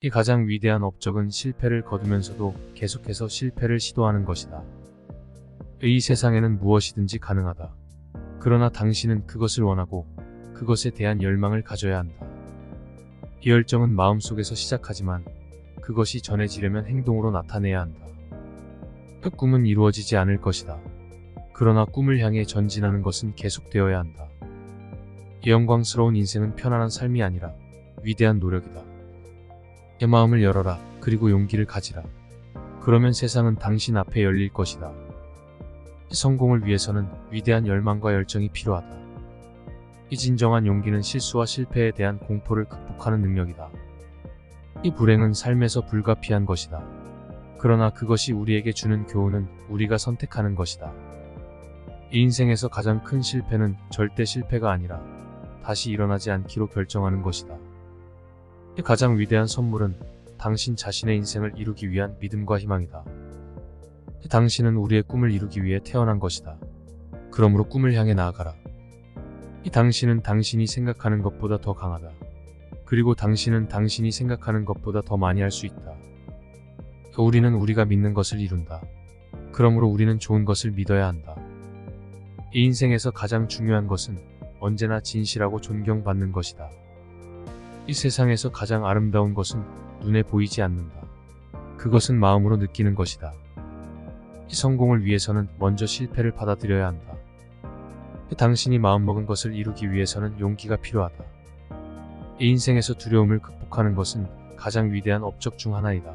이 가장 위대한 업적은 실패를 거두면서도 계속해서 실패를 시도하는 것이다. 이 세상에는 무엇이든지 가능하다. 그러나 당신은 그것을 원하고 그것에 대한 열망을 가져야 한다. 이 열정은 마음속에서 시작하지만 그것이 전해지려면 행동으로 나타내야 한다. 그 꿈은 이루어지지 않을 것이다. 그러나 꿈을 향해 전진하는 것은 계속되어야 한다. 이 영광스러운 인생은 편안한 삶이 아니라 위대한 노력이다. 내 마음을 열어라. 그리고 용기를 가지라. 그러면 세상은 당신 앞에 열릴 것이다. 성공을 위해서는 위대한 열망과 열정이 필요하다. 이 진정한 용기는 실수와 실패에 대한 공포를 극복하는 능력이다. 이 불행은 삶에서 불가피한 것이다. 그러나 그것이 우리에게 주는 교훈은 우리가 선택하는 것이다. 이 인생에서 가장 큰 실패는 절대 실패가 아니라 다시 일어나지 않기로 결정하는 것이다. 이 가장 위대한 선물은 당신 자신의 인생을 이루기 위한 믿음과 희망이다. 당신은 우리의 꿈을 이루기 위해 태어난 것이다. 그러므로 꿈을 향해 나아가라. 이 당신은 당신이 생각하는 것보다 더 강하다. 그리고 당신은 당신이 생각하는 것보다 더 많이 할 수 있다. 우리는 우리가 믿는 것을 이룬다. 그러므로 우리는 좋은 것을 믿어야 한다. 이 인생에서 가장 중요한 것은 언제나 진실하고 존경받는 것이다. 이 세상에서 가장 아름다운 것은 눈에 보이지 않는다. 그것은 마음으로 느끼는 것이다. 이 성공을 위해서는 먼저 실패를 받아들여야 한다. 당신이 마음먹은 것을 이루기 위해서는 용기가 필요하다. 이 인생에서 두려움을 극복하는 것은 가장 위대한 업적 중 하나이다.